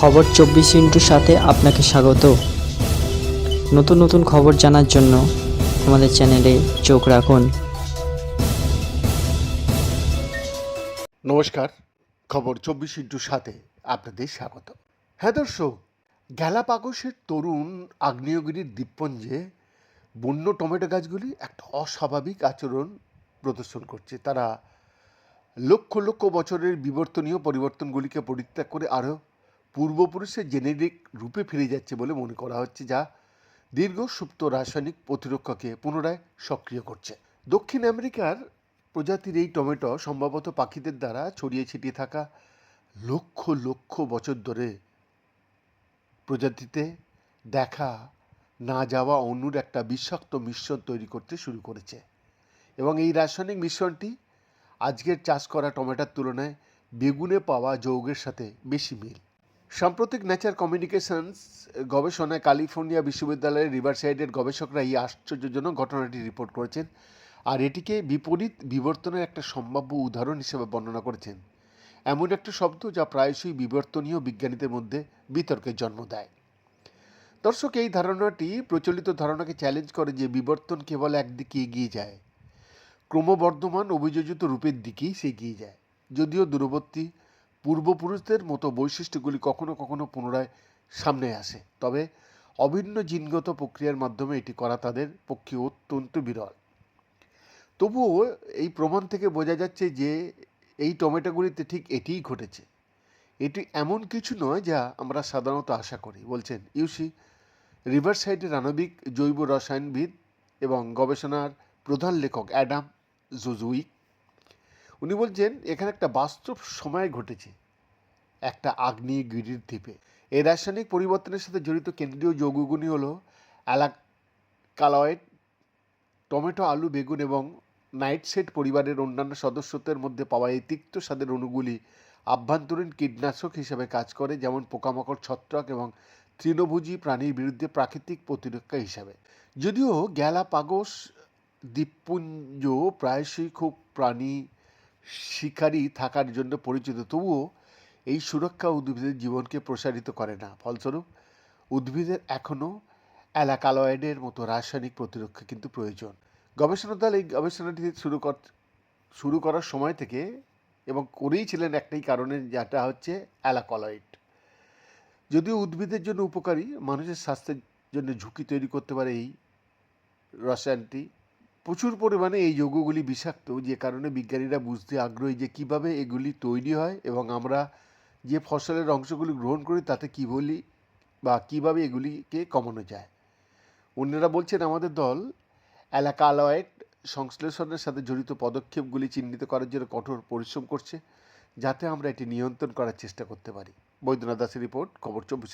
খবর চব্বিশ ইন্টুর সাথে আপনাকে স্বাগত। নতুন নতুন খবর জানার জন্য আমাদের চ্যানেলে চোখ রাখুন। নমস্কার, খবর চব্বিশ ইন্টুর সাথে আপনাদের স্বাগত। হ্যাঁ দর্শক, গ্যালাপাগোসের তরুণ আগ্নেয়গিরির দ্বীপপুঞ্জে বন্য টমেটো গাছগুলি একটা অস্বাভাবিক আচরণ প্রদর্শন করছে। তারা লক্ষ লক্ষ বছরের বিবর্তনীয় পরিবর্তনগুলিকে পরিত্যাগ করে আরও পূর্বপুরুষের জেনেরিক রূপে ফিরে যাচ্ছে বলে মনে করা হচ্ছে, যা দীর্ঘ সুপ্ত রাসায়নিক প্রতিরক্ষাকে পুনরায় সক্রিয় করছে। দক্ষিণ আমেরিকার প্রজাতির এই টমেটো সম্ভবত পাখিদের দ্বারা ছড়িয়ে ছিটিয়ে থাকা লক্ষ লক্ষ বছর ধরে প্রজাতিতে দেখা না যাওয়া অণুর একটা বিষাক্ত মিশ্রণ তৈরি করতে শুরু করেছে। এবং এই রাসায়নিক মিশ্রণটি আজকের চাষ করা টমেটোর তুলনায় বেগুনে পাওয়া যৌগের সাথে বেশি মিল। সাম্প্রতিক নেচার কমিউনিকেশনস গবেষণায় ক্যালিফোর্নিয়া বিশ্ববিদ্যালয়ের রিভারসাইডের গবেষকরা এই আশ্চর্যজনক ঘটনাটি রিপোর্ট করেছেন। আর এটিকে বিপরীত বিবর্তনের একটা সম্ভাব্য উদাহরণ হিসেবে বর্ণনা করেছেন। এমন একটা শব্দ যা প্রায়শই বিবর্তনীয় বিজ্ঞানীদের মধ্যে বিতর্কের জন্ম দেয়। দর্শক, এই ধারণাটি প্রচলিত ধারণাকে চ্যালেঞ্জ করে যে বিবর্তন কেবল একদিকে এগিয়ে যায়। ক্রমবর্ধমান অভিযোজিত রূপের দিকেই সে এগিয়ে যায়। যদিও দূরবর্তী পূর্বপুরুষদের মতো বৈশিষ্ট্যগুলি কখনো কখনো পুনরায় সামনে আসে। তবে অভিন্ন জিনগত প্রক্রিয়ার মাধ্যমে এটি করা তাদের পক্ষে অত্যন্ত বিরল। তবুও এই প্রমাণ থেকে বোঝা যাচ্ছে যে এই টমেটোগুলিতে ঠিক এটিই ঘটেছে। এটি এমন কিছু নয় যা আমরা সাধারণত আশা করি, বলছেন ইউসি রিভারসাইডের আণবিক জৈব রসায়নবিদ এবং গবেষণার প্রধান লেখক অ্যাডাম জুজুইক। উনি বলছেন, এখানে একটা বাস্তব সময় ঘটেছে। একটা আগ্নেয়গিরির দ্বীপে। এই রাসায়নিক পরিবর্তনের সাথে জড়িত কেন্দ্রীয় যৌগগুলি হলো অ্যালাকালয়েড, টমেটো, আলু, বেগুন এবং নাইটসেট পরিবারের অন্যান্য সদস্যদের মধ্যে পাওয়া এই তিক্ত স্বাদের অণুগুলি আভ্যন্তরীণ কীটনাশক হিসেবে কাজ করে, যেমন পোকামাকড় ছত্রাক এবং তৃণভোজী প্রাণীর বিরুদ্ধে প্রাকৃতিক প্রতিরক্ষা হিসাবে। যদিও গ্যালাপাগোস দ্বীপপুঞ্জ প্রায়শই খুব প্রাণী শিকারী থাকার জন্য পরিচিত, তবুও এই সুরক্ষা উদ্ভিদের জীবনকে প্রসারিত করে না। ফলস্বরূপ, উদ্ভিদের এখনও অ্যালাকালয়েডের মতো রাসায়নিক প্রতিরক্ষা কিন্তু প্রয়োজন। গবেষণা দল এই গবেষণাটি শুরু কর, শুরু করার সময় থেকে এবং করেই ছিলেন একটাই কারণে, যেটা হচ্ছে অ্যালাকলয়েড। যদিও উদ্ভিদের জন্য উপকারী, মানুষের স্বাস্থ্যের জন্য ঝুঁকি তৈরি করতে পারে এই রসায়নটি। প্রচুর পরিমাণে এই যৌগগুলি বিষাক্ত, যে কারণে বিজ্ঞানীরা বুঝতে আগ্রহী যে কীভাবে এগুলি তৈরি হয় এবং আমরা যে ফসলের অংশগুলি গ্রহণ করি তাতে কী বলি বা কীভাবে এগুলিকে কমানো যায়। অন্যরা বলছেন, আমাদের দল অ্যালাকালয়েড সংশ্লেষণের সাথে জড়িত পদক্ষেপগুলি চিহ্নিত করার জন্য কঠোর পরিশ্রম করছে, যাতে আমরা এটি নিয়ন্ত্রণ করার চেষ্টা করতে পারি। বৈদ্যনাথ দাসের রিপোর্ট, খবর চব্বিশ।